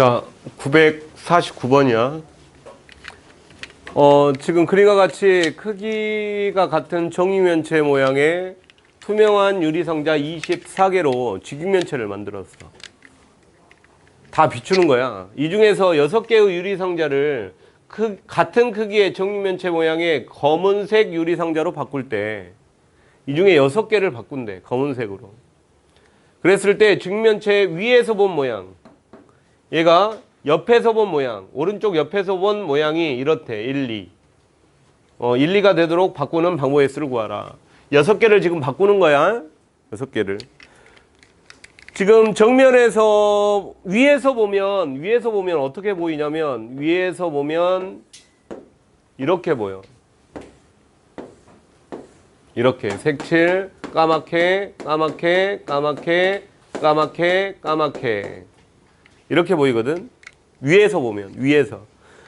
자, 949번이야. 어, 지금 그림과 같이 크기가 같은 정육면체 모양의 투명한 유리상자 24개로 직육면체를 만들었어. 다 비추는 거야. 이 중에서 6개의 유리상자를 크, 같은 크기의 정육면체 모양의 검은색 유리상자로 바꿀 때 이 중에 6개를 바꾼대. 검은색으로. 그랬을 때 직면체 위에서 본 모양 얘가 옆에서 본 모양 오른쪽 옆에서 본 모양이 이렇대. 1, 2 어, 1, 2가 되도록 바꾸는 방법의 수를 구하라. 여섯 개를 지금 바꾸는 거야. 여섯 개를. 지금 정면에서 위에서 보면 위에서 보면 어떻게 보이냐면 위에서 보면 이렇게 보여. 이렇게. 색칠 까맣게 까맣게 까맣게 까맣게 까맣게 이렇게 보이거든. 위에서 보면 위에서.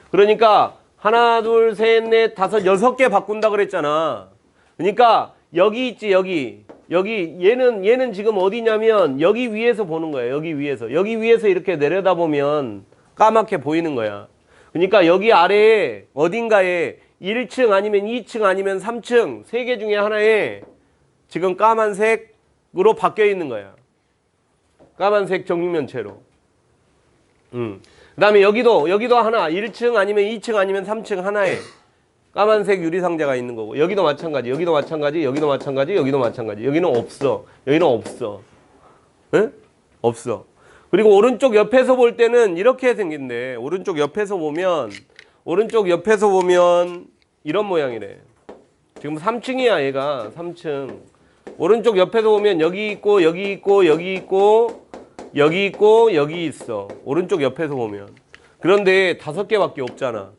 그러니까 하나 둘 셋 넷 다섯 여섯 개 바꾼다 그랬잖아. 그러니까 여기 있지 여기. 여기 얘는 얘는 지금 어디냐면 여기 위에서 보는 거야 여기 위에서. 여기 위에서 이렇게 내려다 보면 까맣게 보이는 거야. 그러니까 여기 아래에 어딘가에 1층 아니면 2층 아니면 3층 세 개 중에 하나에 지금 까만색으로 바뀌어 있는 거야. 까만색 정육면체로 음. 그 다음에 여기도, 여기도 하나, 1층 아니면 2층 아니면 3층 하나에 까만색 유리상자가 있는 거고, 여기도 마찬가지, 여기도 마찬가지, 여기도 마찬가지, 여기도 마찬가지. 여기는 없어. 여기는 없어. 응? 없어. 그리고 오른쪽 옆에서 볼 때는 이렇게 생긴대. 오른쪽 옆에서 보면, 오른쪽 옆에서 보면 이런 모양이래. 지금 3층이야, 얘가. 3층. 오른쪽 옆에서 보면 여기 있고, 여기 있고, 여기 있고, 여기 있고 여기 있어. 오른쪽 옆에서 보면. 그런데 다섯 개밖에 없잖아.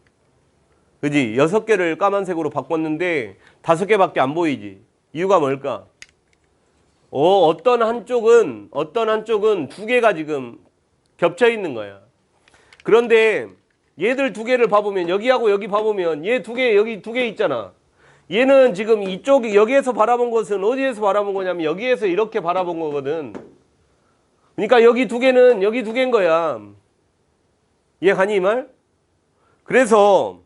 그지? 여섯 개를 까만색으로 바꿨는데 다섯 개밖에 안 보이지. 이유가 뭘까? 어 어떤 한쪽은 어떤 한쪽은 두 개가 지금 겹쳐 있는 거야. 그런데 얘들 두 개를 봐보면 여기하고 여기 봐보면 얘 두 개 여기 두 개 있잖아. 얘는 지금 이쪽 여기에서 바라본 것은 어디에서 바라본 거냐면 여기에서 이렇게 바라본 거거든 그러니까 여기 두 개는 여기 두 개인 거야. 이해 가니 이 말? 그래서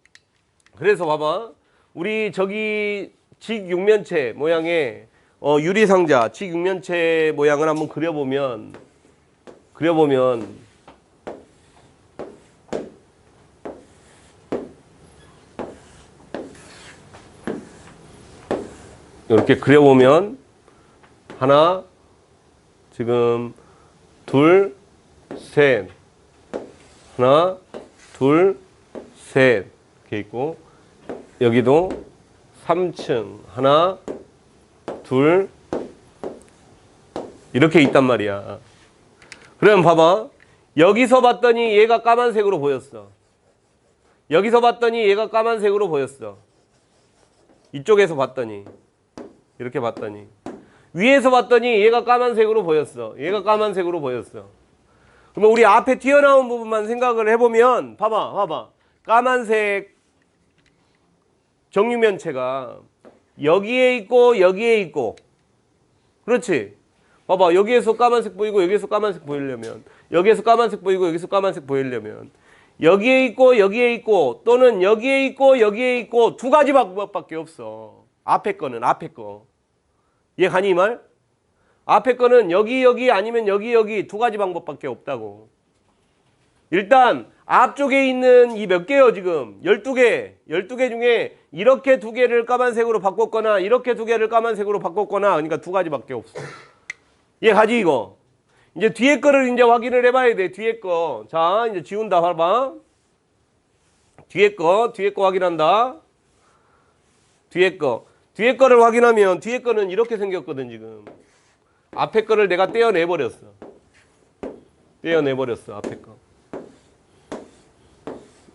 그래서 봐봐. 우리 저기 직육면체 모양의 어, 유리상자 직육면체 모양을 한번 그려보면 그려보면 이렇게 그려보면 하나 지금 둘, 셋. 하나, 둘, 셋. 이렇게 있고, 여기도 3층. 하나, 둘, 이렇게 있단 말이야. 그러면 봐봐. 여기서 봤더니 얘가 까만색으로 보였어. 여기서 봤더니 얘가 까만색으로 보였어. 이쪽에서 봤더니. 이렇게 봤더니. 위에서 봤더니 얘가 까만색으로 보였어. 얘가 까만색으로 보였어. 그러면 우리 앞에 튀어나온 부분만 생각을 해보면 봐봐, 봐봐. 까만색 정육면체가 여기에 있고 여기에 있고 그렇지. 봐봐 여기에서 까만색 보이고 여기에서 까만색 보이려면 여기에서 까만색 보이고 여기서 까만색 보이려면 여기에 있고 여기에 있고 또는 여기에 있고 여기에 있고 두 가지 방법밖에 없어. 앞에 거는 앞에 거. 이해 가니 이 말? 앞에 거는 여기 여기 아니면 여기 여기 두 가지 방법밖에 없다고. 일단 앞쪽에 있는 이 몇 개요 지금? 12개. 12개 중에 이렇게 두 개를 까만색으로 바꿨거나 이렇게 두 개를 까만색으로 바꿨거나 그러니까 두 가지밖에 없어. 이해 가지 이거? 이제 뒤에 거를 이제 확인을 해봐야 돼. 뒤에 거. 자 이제 지운다 봐봐. 뒤에 거, 뒤에 거 확인한다. 뒤에 거. 뒤에 거를 확인하면 뒤에 거는 이렇게 생겼거든 지금. 앞에 거를 내가 떼어내 버렸어. 떼어내 버렸어 앞에 거.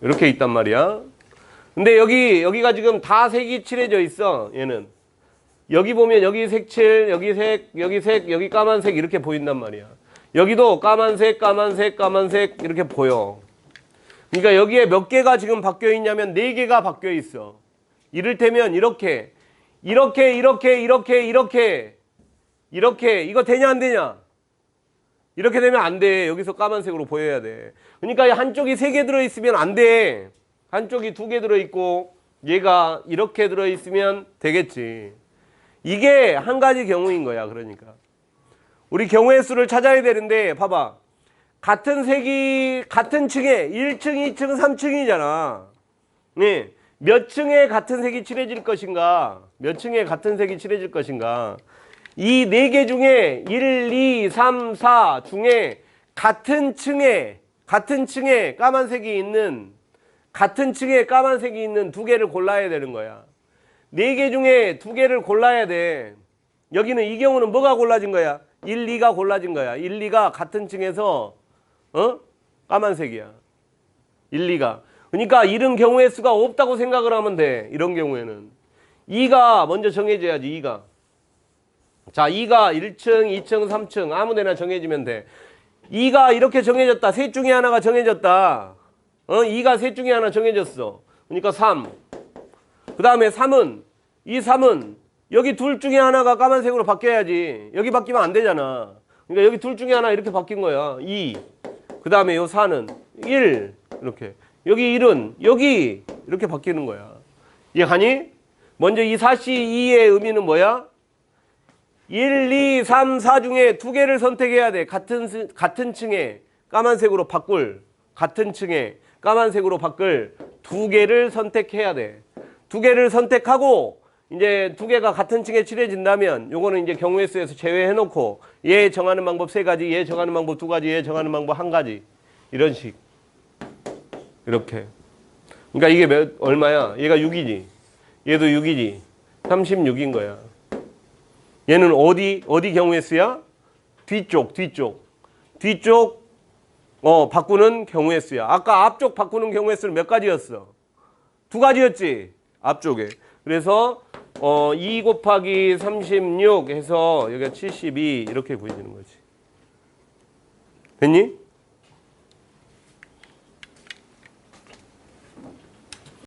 이렇게 있단 말이야. 근데 여기 여기가 지금 다 색이 칠해져 있어 얘는. 여기 보면 여기 색칠 여기 색 여기 색 여기 까만색 이렇게 보인단 말이야. 여기도 까만색 까만색 까만색 이렇게 보여. 그러니까 여기에 몇 개가 지금 바뀌어 있냐면 네 개가 바뀌어 있어. 이를테면 이렇게 이렇게 이렇게 이렇게 이렇게 이렇게 이거 되냐 안 되냐 이렇게 되면 안 돼. 여기서 까만색으로 보여야 돼. 그러니까 이 한쪽이 세 개 들어있으면 안 돼. 한쪽이 두 개 들어있고 얘가 이렇게 들어있으면 되겠지. 이게 한 가지 경우인 거야. 그러니까. 우리 경우의 수를 찾아야 되는데 봐봐. 같은 색이 같은 층에 1층, 2층, 3층이잖아. 네. 몇 층에 같은 색이 칠해질 것인가? 몇 층에 같은 색이 칠해질 것인가? 이 네 개 중에 1, 2, 3, 4 중에 같은 층에 같은 층에 까만색이 있는 같은 층에 까만색이 있는 두 개를 골라야 되는 거야. 네 개 중에 두 개를 골라야 돼. 여기는 이 경우는 뭐가 골라진 거야? 1, 2가 골라진 거야. 1, 2가 같은 층에서 어? 까만색이야. 1, 2가. 그러니까 이런 경우의 수가 없다고 생각을 하면 돼. 이런 경우에는. 2가 먼저 정해져야지. 2가. 자, 2가 1층, 2층, 3층 아무 데나 정해지면 돼. 2가 이렇게 정해졌다. 셋 중에 하나가 정해졌다. 어? 2가 셋 중에 하나 정해졌어. 그러니까 3. 그 다음에 3은, 이 3은 여기 둘 중에 하나가 까만색으로 바뀌어야지. 여기 바뀌면 안 되잖아. 그러니까 여기 둘 중에 하나 이렇게 바뀐 거야. 2. 그 다음에 요 4는 1. 이렇게. 여기 1은 여기 이렇게 바뀌는 거야. 이해가니? 먼저 이 4시 2의 의미는 뭐야? 1, 2, 3, 4 중에 두 개를 선택해야 돼. 같은, 스- 같은 층에 까만색으로 바꿀, 같은 층에 까만색으로 바꿀 두 개를 선택해야 돼. 두 개를 선택하고, 이제 두 개가 같은 층에 칠해진다면, 요거는 이제 경우의 수에서 제외해놓고, 얘 정하는 방법 세 가지, 얘 정하는 방법 두 가지, 얘 정하는 방법 한 가지. 이런 식. 이렇게. 그러니까 이게 몇, 얼마야? 얘가 6이지. 얘도 6이지. 36인 거야. 얘는 어디 어디 경우의 수야? 뒤쪽 뒤쪽 뒤쪽 어 바꾸는 경우의 수야. 아까 앞쪽 바꾸는 경우의 수는 몇 가지였어? 두 가지였지 앞쪽에. 그래서 어 2 곱하기 36 해서 여기가 72 이렇게 구해지는 거지. 됐니?